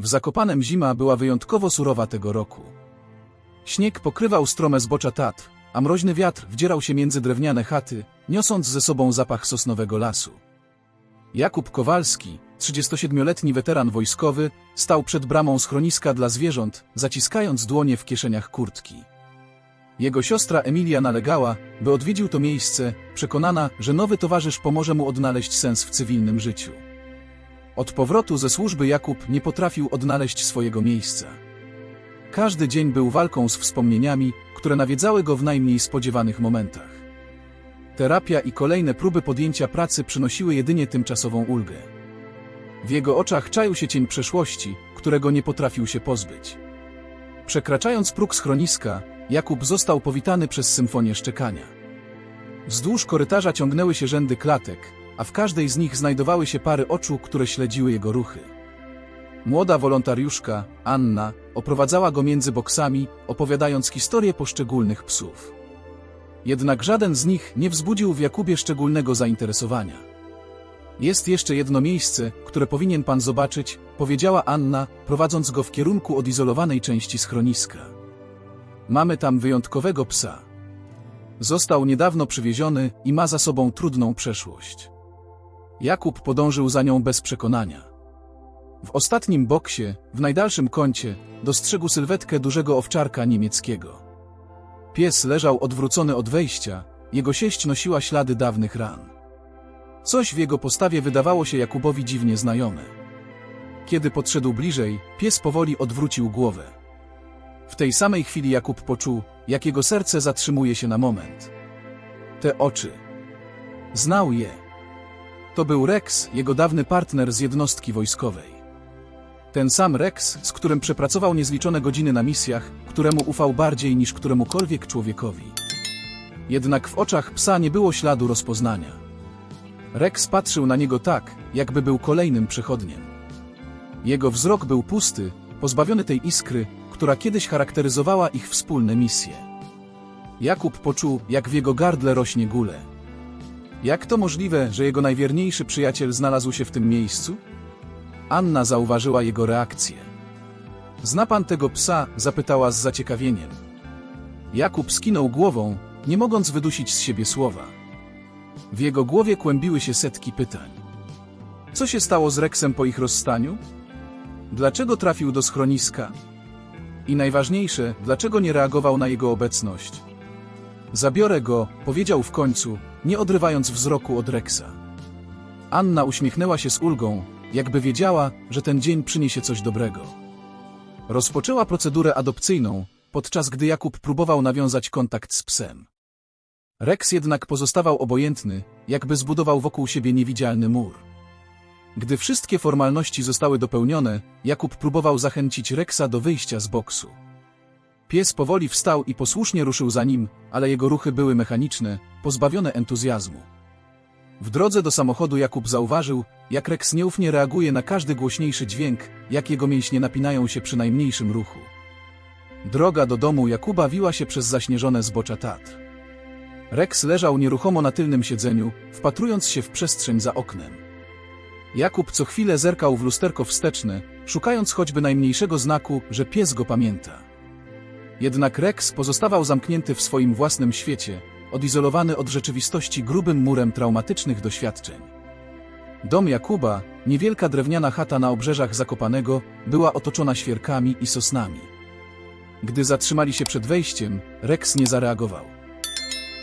W Zakopanem zima była wyjątkowo surowa tego roku. Śnieg pokrywał strome zbocza Tatr, a mroźny wiatr wdzierał się między drewniane chaty, niosąc ze sobą zapach sosnowego lasu. Jakub Kowalski, 37-letni weteran wojskowy, stał przed bramą schroniska dla zwierząt, zaciskając dłonie w kieszeniach kurtki. Jego siostra Emilia nalegała, by odwiedził to miejsce, przekonana, że nowy towarzysz pomoże mu odnaleźć sens w cywilnym życiu. Od powrotu ze służby Jakub nie potrafił odnaleźć swojego miejsca. Każdy dzień był walką z wspomnieniami, które nawiedzały go w najmniej spodziewanych momentach. Terapia i kolejne próby podjęcia pracy przynosiły jedynie tymczasową ulgę. W jego oczach czaił się cień przeszłości, którego nie potrafił się pozbyć. Przekraczając próg schroniska, Jakub został powitany przez symfonię szczekania. Wzdłuż korytarza ciągnęły się rzędy klatek, a w każdej z nich znajdowały się pary oczu, które śledziły jego ruchy. Młoda wolontariuszka, Anna, oprowadzała go między boksami, opowiadając historię poszczególnych psów. Jednak żaden z nich nie wzbudził w Jakubie szczególnego zainteresowania. Jest jeszcze jedno miejsce, które powinien pan zobaczyć, powiedziała Anna, prowadząc go w kierunku odizolowanej części schroniska. Mamy tam wyjątkowego psa. Został niedawno przywieziony i ma za sobą trudną przeszłość. Jakub podążył za nią bez przekonania. W ostatnim boksie, w najdalszym kącie, dostrzegł sylwetkę dużego owczarka niemieckiego. Pies leżał odwrócony od wejścia, jego sieść nosiła ślady dawnych ran. Coś w jego postawie wydawało się Jakubowi dziwnie znajome. Kiedy podszedł bliżej, pies powoli odwrócił głowę. W tej samej chwili Jakub poczuł, jak jego serce zatrzymuje się na moment. Te oczy. Znał je. To był Rex, jego dawny partner z jednostki wojskowej. Ten sam Rex, z którym przepracował niezliczone godziny na misjach, któremu ufał bardziej niż któremukolwiek człowiekowi. Jednak w oczach psa nie było śladu rozpoznania. Rex patrzył na niego tak, jakby był kolejnym przechodniem. Jego wzrok był pusty, pozbawiony tej iskry, która kiedyś charakteryzowała ich wspólne misje. Jakub poczuł, jak w jego gardle rośnie gule. Jak to możliwe, że jego najwierniejszy przyjaciel znalazł się w tym miejscu? Anna zauważyła jego reakcję. Zna pan tego psa? zapytała z zaciekawieniem. Jakub skinął głową, nie mogąc wydusić z siebie słowa. W jego głowie kłębiły się setki pytań. Co się stało z Rexem po ich rozstaniu? Dlaczego trafił do schroniska? I najważniejsze, dlaczego nie reagował na jego obecność? Zabiorę go, powiedział w końcu, nie odrywając wzroku od Rexa. Anna uśmiechnęła się z ulgą, jakby wiedziała, że ten dzień przyniesie coś dobrego. Rozpoczęła procedurę adopcyjną, podczas gdy Jakub próbował nawiązać kontakt z psem. Rex jednak pozostawał obojętny, jakby zbudował wokół siebie niewidzialny mur. Gdy wszystkie formalności zostały dopełnione, Jakub próbował zachęcić Rexa do wyjścia z boksu. Pies powoli wstał i posłusznie ruszył za nim, ale jego ruchy były mechaniczne, pozbawione entuzjazmu. W drodze do samochodu Jakub zauważył, jak Rex nieufnie reaguje na każdy głośniejszy dźwięk, jak jego mięśnie napinają się przy najmniejszym ruchu. Droga do domu Jakuba wiła się przez zaśnieżone zbocza Tatr. Rex leżał nieruchomo na tylnym siedzeniu, wpatrując się w przestrzeń za oknem. Jakub co chwilę zerkał w lusterko wsteczne, szukając choćby najmniejszego znaku, że pies go pamięta. Jednak Rex pozostawał zamknięty w swoim własnym świecie, odizolowany od rzeczywistości grubym murem traumatycznych doświadczeń. Dom Jakuba, niewielka drewniana chata na obrzeżach Zakopanego, była otoczona świerkami i sosnami. Gdy zatrzymali się przed wejściem, Rex nie zareagował.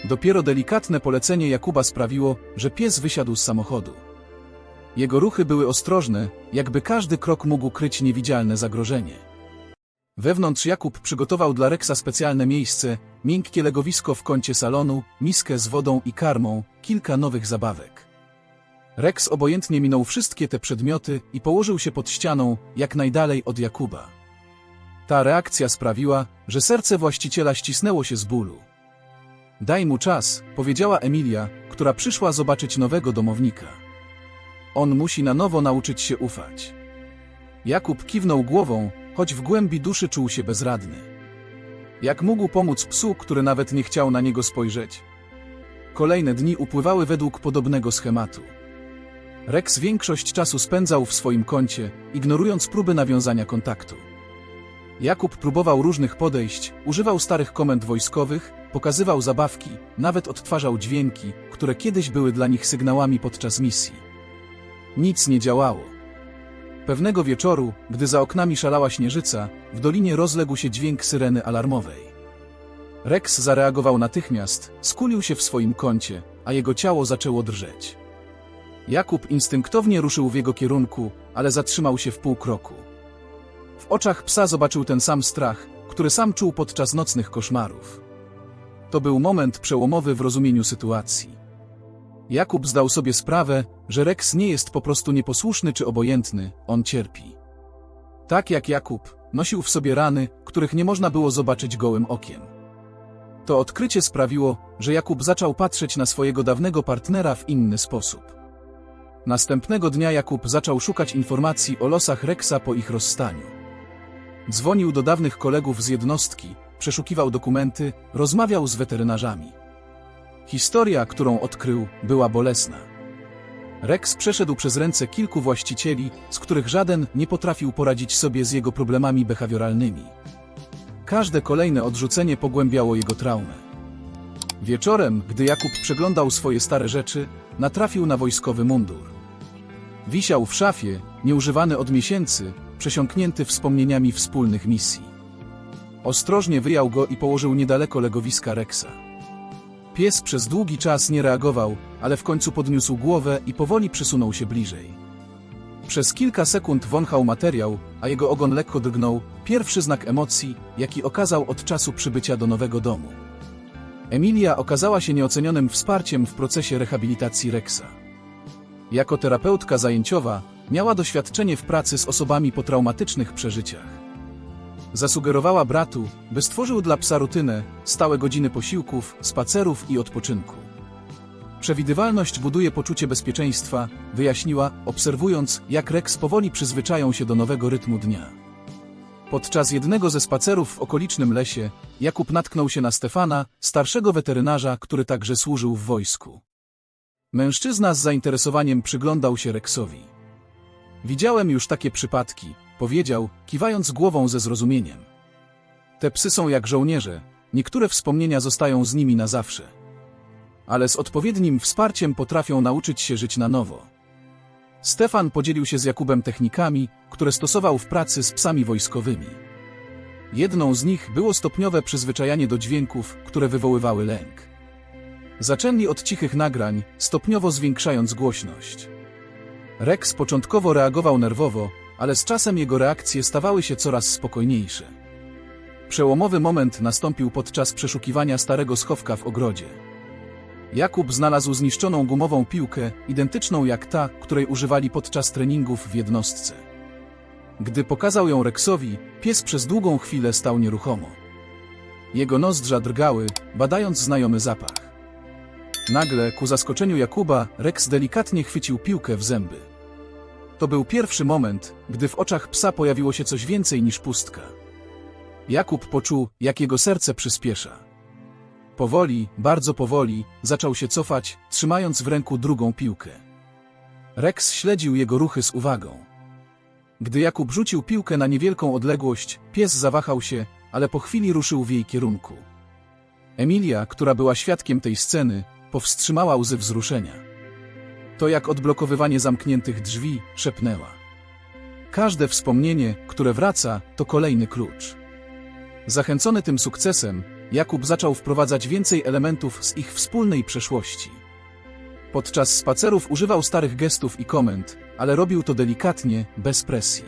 Dopiero delikatne polecenie Jakuba sprawiło, że pies wysiadł z samochodu. Jego ruchy były ostrożne, jakby każdy krok mógł kryć niewidzialne zagrożenie. Wewnątrz Jakub przygotował dla Rexa specjalne miejsce, miękkie legowisko w kącie salonu, miskę z wodą i karmą, kilka nowych zabawek. Rex obojętnie minął wszystkie te przedmioty i położył się pod ścianą, jak najdalej od Jakuba. Ta reakcja sprawiła, że serce właściciela ścisnęło się z bólu. Daj mu czas, powiedziała Emilia, która przyszła zobaczyć nowego domownika. On musi na nowo nauczyć się ufać. Jakub kiwnął głową, choć w głębi duszy czuł się bezradny. Jak mógł pomóc psu, który nawet nie chciał na niego spojrzeć? Kolejne dni upływały według podobnego schematu. Rex większość czasu spędzał w swoim kącie, ignorując próby nawiązania kontaktu. Jakub próbował różnych podejść, używał starych komend wojskowych, pokazywał zabawki, nawet odtwarzał dźwięki, które kiedyś były dla nich sygnałami podczas misji. Nic nie działało. Pewnego wieczoru, gdy za oknami szalała śnieżyca, w dolinie rozległ się dźwięk syreny alarmowej. Rex zareagował natychmiast, skulił się w swoim kącie, a jego ciało zaczęło drżeć. Jakub instynktownie ruszył w jego kierunku, ale zatrzymał się w pół kroku. W oczach psa zobaczył ten sam strach, który sam czuł podczas nocnych koszmarów. To był moment przełomowy w rozumieniu sytuacji. Jakub zdał sobie sprawę, że Rex nie jest po prostu nieposłuszny czy obojętny, on cierpi. Tak jak Jakub, nosił w sobie rany, których nie można było zobaczyć gołym okiem. To odkrycie sprawiło, że Jakub zaczął patrzeć na swojego dawnego partnera w inny sposób. Następnego dnia Jakub zaczął szukać informacji o losach Rexa po ich rozstaniu. Dzwonił do dawnych kolegów z jednostki, przeszukiwał dokumenty, rozmawiał z weterynarzami. Historia, którą odkrył, była bolesna. Rex przeszedł przez ręce kilku właścicieli, z których żaden nie potrafił poradzić sobie z jego problemami behawioralnymi. Każde kolejne odrzucenie pogłębiało jego traumę. Wieczorem, gdy Jakub przeglądał swoje stare rzeczy, natrafił na wojskowy mundur. Wisiał w szafie, nieużywany od miesięcy, przesiąknięty wspomnieniami wspólnych misji. Ostrożnie wyjął go i położył niedaleko legowiska Rexa. Pies przez długi czas nie reagował, ale w końcu podniósł głowę i powoli przysunął się bliżej. Przez kilka sekund wąchał materiał, a jego ogon lekko drgnął, pierwszy znak emocji, jaki okazał od czasu przybycia do nowego domu. Emilia okazała się nieocenionym wsparciem w procesie rehabilitacji Rexa. Jako terapeutka zajęciowa miała doświadczenie w pracy z osobami po traumatycznych przeżyciach. Zasugerowała bratu, by stworzył dla psa rutynę, stałe godziny posiłków, spacerów i odpoczynku. Przewidywalność buduje poczucie bezpieczeństwa, wyjaśniła, obserwując, jak Rex powoli przyzwyczają się do nowego rytmu dnia. Podczas jednego ze spacerów w okolicznym lesie, Jakub natknął się na Stefana, starszego weterynarza, który także służył w wojsku. Mężczyzna z zainteresowaniem przyglądał się Rexowi. Widziałem już takie przypadki, powiedział, kiwając głową ze zrozumieniem. Te psy są jak żołnierze, niektóre wspomnienia zostają z nimi na zawsze. Ale z odpowiednim wsparciem potrafią nauczyć się żyć na nowo. Stefan podzielił się z Jakubem technikami, które stosował w pracy z psami wojskowymi. Jedną z nich było stopniowe przyzwyczajanie do dźwięków, które wywoływały lęk. Zaczęli od cichych nagrań, stopniowo zwiększając głośność. Rex początkowo reagował nerwowo, ale z czasem jego reakcje stawały się coraz spokojniejsze. Przełomowy moment nastąpił podczas przeszukiwania starego schowka w ogrodzie. Jakub znalazł zniszczoną gumową piłkę, identyczną jak ta, której używali podczas treningów w jednostce. Gdy pokazał ją Rexowi, pies przez długą chwilę stał nieruchomo. Jego nozdrza drgały, badając znajomy zapach. Nagle, ku zaskoczeniu Jakuba, Rex delikatnie chwycił piłkę w zęby. To był pierwszy moment, gdy w oczach psa pojawiło się coś więcej niż pustka. Jakub poczuł, jak jego serce przyspiesza. Powoli, bardzo powoli, zaczął się cofać, trzymając w ręku drugą piłkę. Rex śledził jego ruchy z uwagą. Gdy Jakub rzucił piłkę na niewielką odległość, pies zawahał się, ale po chwili ruszył w jej kierunku. Emilia, która była świadkiem tej sceny, powstrzymała łzy wzruszenia. To jak odblokowywanie zamkniętych drzwi, szepnęła. Każde wspomnienie, które wraca, to kolejny klucz. Zachęcony tym sukcesem, Jakub zaczął wprowadzać więcej elementów z ich wspólnej przeszłości. Podczas spacerów używał starych gestów i komend, ale robił to delikatnie, bez presji.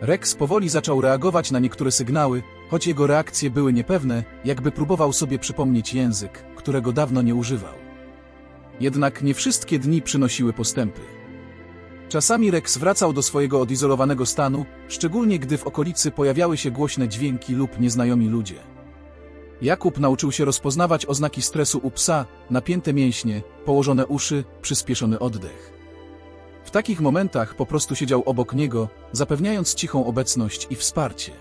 Rex powoli zaczął reagować na niektóre sygnały, choć jego reakcje były niepewne, jakby próbował sobie przypomnieć język, którego dawno nie używał. Jednak nie wszystkie dni przynosiły postępy. Czasami Rex wracał do swojego odizolowanego stanu, szczególnie gdy w okolicy pojawiały się głośne dźwięki lub nieznajomi ludzie. Jakub nauczył się rozpoznawać oznaki stresu u psa, napięte mięśnie, położone uszy, przyspieszony oddech. W takich momentach po prostu siedział obok niego, zapewniając cichą obecność i wsparcie.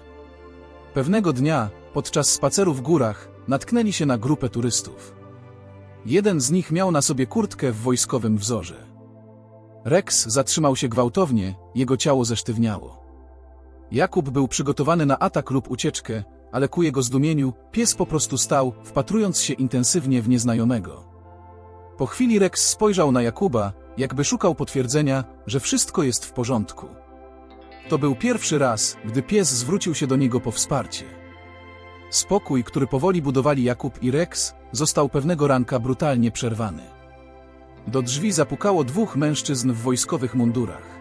Pewnego dnia, podczas spaceru w górach, natknęli się na grupę turystów. Jeden z nich miał na sobie kurtkę w wojskowym wzorze. Rex zatrzymał się gwałtownie, jego ciało zesztywniało. Jakub był przygotowany na atak lub ucieczkę, ale ku jego zdumieniu, pies po prostu stał, wpatrując się intensywnie w nieznajomego. Po chwili Rex spojrzał na Jakuba, jakby szukał potwierdzenia, że wszystko jest w porządku. To był pierwszy raz, gdy pies zwrócił się do niego po wsparcie. Spokój, który powoli budowali Jakub i Rex, został pewnego ranka brutalnie przerwany. Do drzwi zapukało dwóch mężczyzn w wojskowych mundurach.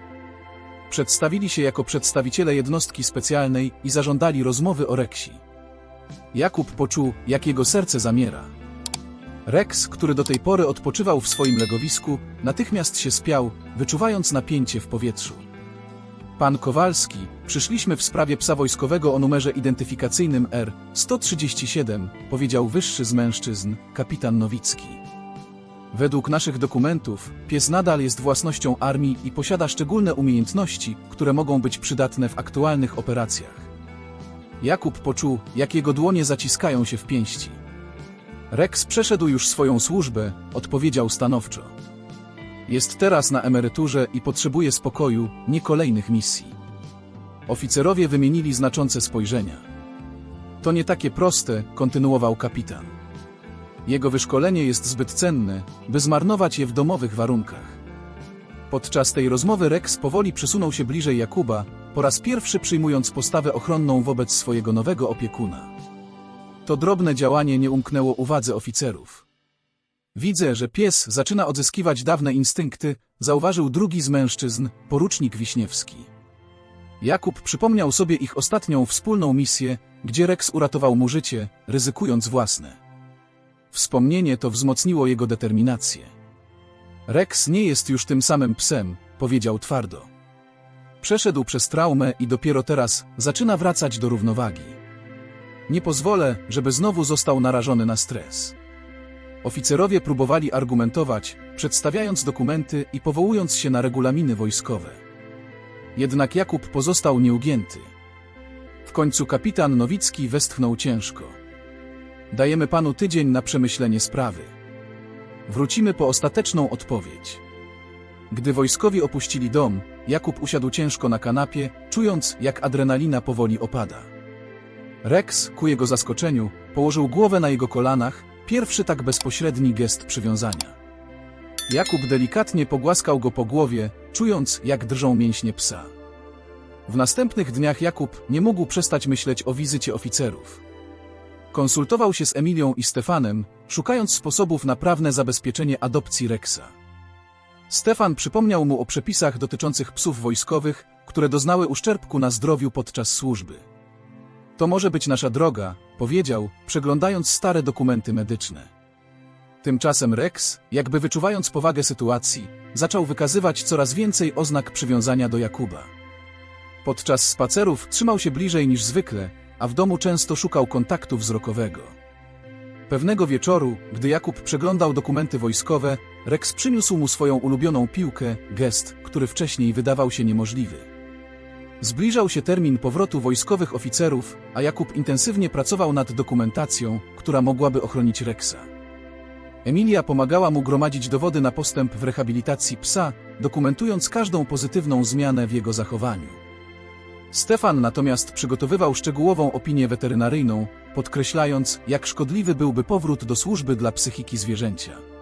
Przedstawili się jako przedstawiciele jednostki specjalnej i zażądali rozmowy o Rexi. Jakub poczuł, jak jego serce zamiera. Rex, który do tej pory odpoczywał w swoim legowisku, natychmiast się spiał, wyczuwając napięcie w powietrzu. Pan Kowalski, przyszliśmy w sprawie psa wojskowego o numerze identyfikacyjnym R-137, powiedział wyższy z mężczyzn, kapitan Nowicki. Według naszych dokumentów, pies nadal jest własnością armii i posiada szczególne umiejętności, które mogą być przydatne w aktualnych operacjach. Jakub poczuł, jak jego dłonie zaciskają się w pięści. Rex przeszedł już swoją służbę, odpowiedział stanowczo. Jest teraz na emeryturze i potrzebuje spokoju, nie kolejnych misji. Oficerowie wymienili znaczące spojrzenia. To nie takie proste, kontynuował kapitan. Jego wyszkolenie jest zbyt cenne, by zmarnować je w domowych warunkach. Podczas tej rozmowy Rex powoli przysunął się bliżej Jakuba, po raz pierwszy przyjmując postawę ochronną wobec swojego nowego opiekuna. To drobne działanie nie umknęło uwadze oficerów. Widzę, że pies zaczyna odzyskiwać dawne instynkty, zauważył drugi z mężczyzn, porucznik Wiśniewski. Jakub przypomniał sobie ich ostatnią wspólną misję, gdzie Rex uratował mu życie, ryzykując własne. Wspomnienie to wzmocniło jego determinację. Rex nie jest już tym samym psem, powiedział twardo. Przeszedł przez traumę i dopiero teraz zaczyna wracać do równowagi. Nie pozwolę, żeby znowu został narażony na stres. Oficerowie próbowali argumentować, przedstawiając dokumenty i powołując się na regulaminy wojskowe. Jednak Jakub pozostał nieugięty. W końcu kapitan Nowicki westchnął ciężko. Dajemy panu tydzień na przemyślenie sprawy. Wrócimy po ostateczną odpowiedź. Gdy wojskowi opuścili dom, Jakub usiadł ciężko na kanapie, czując, jak adrenalina powoli opada. Rex, ku jego zaskoczeniu, położył głowę na jego kolanach, pierwszy tak bezpośredni gest przywiązania. Jakub delikatnie pogłaskał go po głowie, czując, jak drżą mięśnie psa. W następnych dniach Jakub nie mógł przestać myśleć o wizycie oficerów. Konsultował się z Emilią i Stefanem, szukając sposobów na prawne zabezpieczenie adopcji Rexa. Stefan przypomniał mu o przepisach dotyczących psów wojskowych, które doznały uszczerbku na zdrowiu podczas służby. To może być nasza droga, powiedział, przeglądając stare dokumenty medyczne. Tymczasem Rex, jakby wyczuwając powagę sytuacji, zaczął wykazywać coraz więcej oznak przywiązania do Jakuba. Podczas spacerów trzymał się bliżej niż zwykle, a w domu często szukał kontaktu wzrokowego. Pewnego wieczoru, gdy Jakub przeglądał dokumenty wojskowe, Rex przyniósł mu swoją ulubioną piłkę, gest, który wcześniej wydawał się niemożliwy. Zbliżał się termin powrotu wojskowych oficerów, a Jakub intensywnie pracował nad dokumentacją, która mogłaby ochronić Rexa. Emilia pomagała mu gromadzić dowody na postęp w rehabilitacji psa, dokumentując każdą pozytywną zmianę w jego zachowaniu. Stefan natomiast przygotowywał szczegółową opinię weterynaryjną, podkreślając, jak szkodliwy byłby powrót do służby dla psychiki zwierzęcia.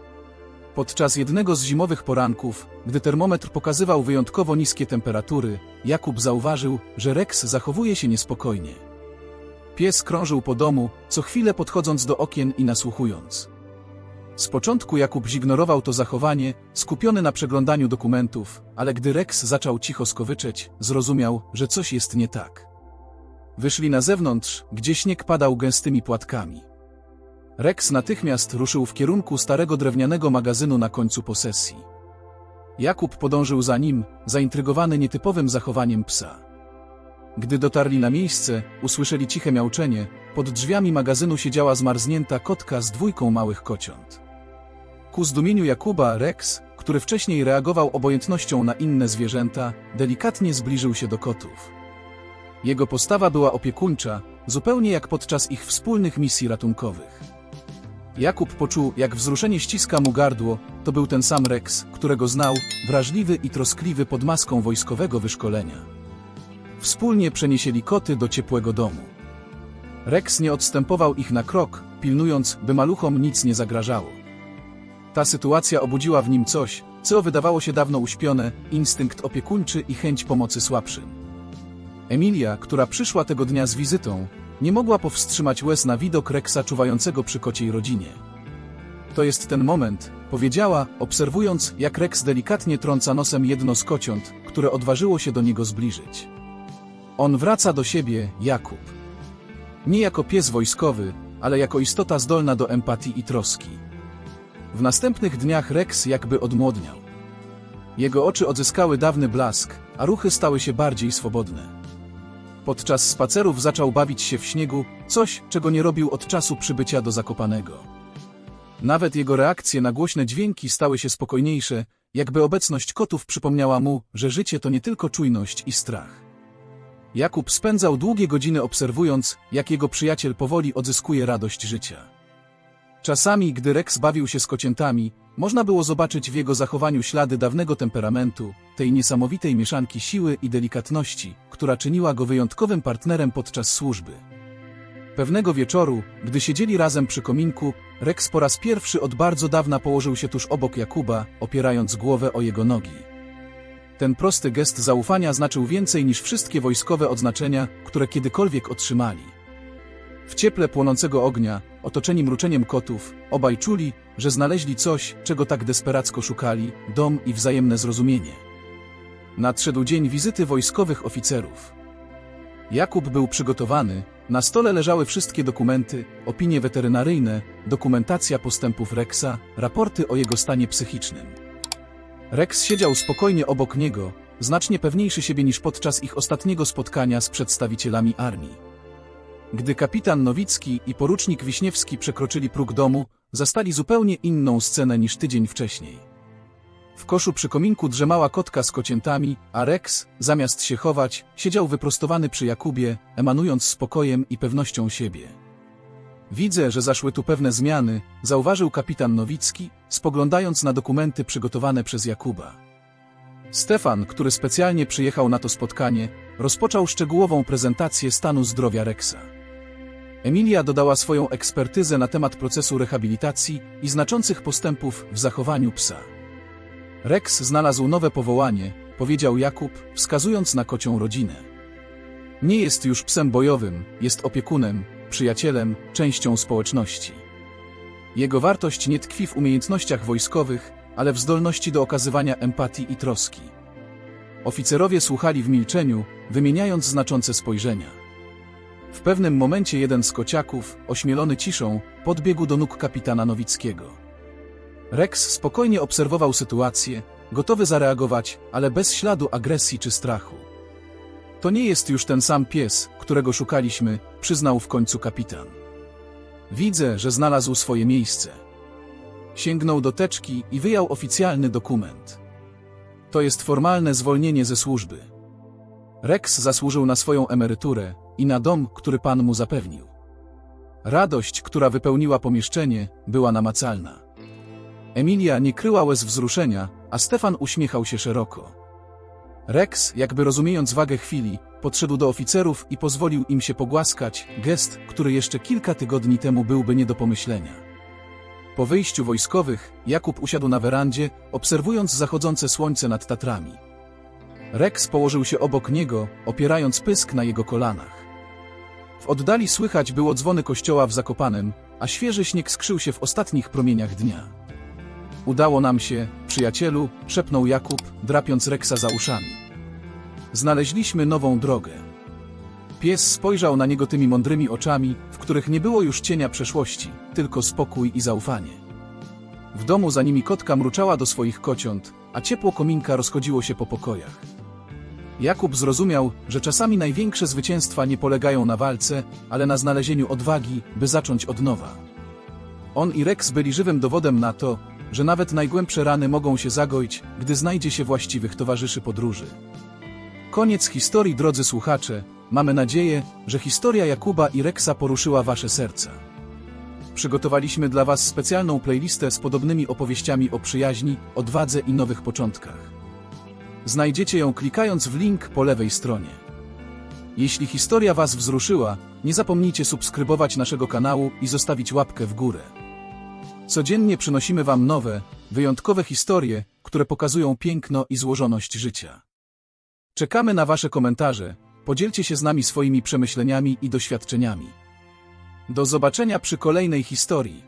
Podczas jednego z zimowych poranków, gdy termometr pokazywał wyjątkowo niskie temperatury, Jakub zauważył, że Rex zachowuje się niespokojnie. Pies krążył po domu, co chwilę podchodząc do okien i nasłuchując. Z początku Jakub zignorował to zachowanie, skupiony na przeglądaniu dokumentów, ale gdy Rex zaczął cicho skowyczeć, zrozumiał, że coś jest nie tak. Wyszli na zewnątrz, gdzie śnieg padał gęstymi płatkami. Rex natychmiast ruszył w kierunku starego drewnianego magazynu na końcu posesji. Jakub podążył za nim, zaintrygowany nietypowym zachowaniem psa. Gdy dotarli na miejsce, usłyszeli ciche miauczenie, pod drzwiami magazynu siedziała zmarznięta kotka z dwójką małych kociąt. Ku zdumieniu Jakuba, Rex, który wcześniej reagował obojętnością na inne zwierzęta, delikatnie zbliżył się do kotów. Jego postawa była opiekuńcza, zupełnie jak podczas ich wspólnych misji ratunkowych. Jakub poczuł, jak wzruszenie ściska mu gardło. To był ten sam Rex, którego znał, wrażliwy i troskliwy pod maską wojskowego wyszkolenia. Wspólnie przenieśli koty do ciepłego domu. Rex nie odstępował ich na krok, pilnując, by maluchom nic nie zagrażało. Ta sytuacja obudziła w nim coś, co wydawało się dawno uśpione, instynkt opiekuńczy i chęć pomocy słabszym. Emilia, która przyszła tego dnia z wizytą, nie mogła powstrzymać łez na widok Rexa czuwającego przy kociej rodzinie. To jest ten moment, powiedziała, obserwując, jak Rex delikatnie trąca nosem jedno z kociąt, które odważyło się do niego zbliżyć. On wraca do siebie, Jakub. Nie jako pies wojskowy, ale jako istota zdolna do empatii i troski. W następnych dniach Rex jakby odmłodniał. Jego oczy odzyskały dawny blask, a ruchy stały się bardziej swobodne. Podczas spacerów zaczął bawić się w śniegu, coś, czego nie robił od czasu przybycia do Zakopanego. Nawet jego reakcje na głośne dźwięki stały się spokojniejsze, jakby obecność kotów przypomniała mu, że życie to nie tylko czujność i strach. Jakub spędzał długie godziny obserwując, jak jego przyjaciel powoli odzyskuje radość życia. Czasami, gdy Rex bawił się z kociętami, można było zobaczyć w jego zachowaniu ślady dawnego temperamentu, tej niesamowitej mieszanki siły i delikatności, która czyniła go wyjątkowym partnerem podczas służby. Pewnego wieczoru, gdy siedzieli razem przy kominku, Rex po raz pierwszy od bardzo dawna położył się tuż obok Jakuba, opierając głowę o jego nogi. Ten prosty gest zaufania znaczył więcej niż wszystkie wojskowe odznaczenia, które kiedykolwiek otrzymali. W cieple płonącego ognia, otoczeni mruczeniem kotów, obaj czuli, że znaleźli coś, czego tak desperacko szukali dom i wzajemne zrozumienie. Nadszedł dzień wizyty wojskowych oficerów. Jakub był przygotowany, na stole leżały wszystkie dokumenty, opinie weterynaryjne, dokumentacja postępów Rexa, raporty o jego stanie psychicznym. Rex siedział spokojnie obok niego, znacznie pewniejszy siebie niż podczas ich ostatniego spotkania z przedstawicielami armii. Gdy kapitan Nowicki i porucznik Wiśniewski przekroczyli próg domu, zastali zupełnie inną scenę niż tydzień wcześniej. W koszu przy kominku drzemała kotka z kociętami, a Rex, zamiast się chować, siedział wyprostowany przy Jakubie, emanując spokojem i pewnością siebie. Widzę, że zaszły tu pewne zmiany, zauważył kapitan Nowicki, spoglądając na dokumenty przygotowane przez Jakuba. Stefan, który specjalnie przyjechał na to spotkanie, rozpoczął szczegółową prezentację stanu zdrowia Rexa. Emilia dodała swoją ekspertyzę na temat procesu rehabilitacji i znaczących postępów w zachowaniu psa. Rex znalazł nowe powołanie, powiedział Jakub, wskazując na kocią rodzinę. Nie jest już psem bojowym, jest opiekunem, przyjacielem, częścią społeczności. Jego wartość nie tkwi w umiejętnościach wojskowych, ale w zdolności do okazywania empatii i troski. Oficerowie słuchali w milczeniu, wymieniając znaczące spojrzenia. W pewnym momencie jeden z kociaków, ośmielony ciszą, podbiegł do nóg kapitana Nowickiego. Rex spokojnie obserwował sytuację, gotowy zareagować, ale bez śladu agresji czy strachu. To nie jest już ten sam pies, którego szukaliśmy, przyznał w końcu kapitan. Widzę, że znalazł swoje miejsce. Sięgnął do teczki i wyjął oficjalny dokument. To jest formalne zwolnienie ze służby. Rex zasłużył na swoją emeryturę i na dom, który pan mu zapewnił. Radość, która wypełniła pomieszczenie, była namacalna. Emilia nie kryła łez wzruszenia, a Stefan uśmiechał się szeroko. Rex, jakby rozumiejąc wagę chwili, podszedł do oficerów i pozwolił im się pogłaskać, gest, który jeszcze kilka tygodni temu byłby nie do pomyślenia. Po wyjściu wojskowych, Jakub usiadł na werandzie, obserwując zachodzące słońce nad Tatrami. Rex położył się obok niego, opierając pysk na jego kolanach. W oddali słychać było dzwony kościoła w Zakopanem, a świeży śnieg skrzył się w ostatnich promieniach dnia. Udało nam się, przyjacielu, szepnął Jakub, drapiąc Rexa za uszami. Znaleźliśmy nową drogę. Pies spojrzał na niego tymi mądrymi oczami, w których nie było już cienia przeszłości, tylko spokój i zaufanie. W domu za nimi kotka mruczała do swoich kociąt, a ciepło kominka rozchodziło się po pokojach. Jakub zrozumiał, że czasami największe zwycięstwa nie polegają na walce, ale na znalezieniu odwagi, by zacząć od nowa. On i Rex byli żywym dowodem na to, że nawet najgłębsze rany mogą się zagoić, gdy znajdzie się właściwych towarzyszy podróży. Koniec historii, drodzy słuchacze, Mamy nadzieję, że historia Jakuba i Rexa poruszyła Wasze serca. przygotowaliśmy dla Was specjalną playlistę z podobnymi opowieściami o przyjaźni, odwadze i nowych początkach. Znajdziecie ją klikając w link po lewej stronie. Jeśli historia Was wzruszyła, nie zapomnijcie subskrybować naszego kanału i zostawić łapkę w górę. Codziennie przynosimy Wam nowe, wyjątkowe historie, które pokazują piękno i złożoność życia. Czekamy na Wasze komentarze, podzielcie się z nami swoimi przemyśleniami i doświadczeniami. Do zobaczenia przy kolejnej historii.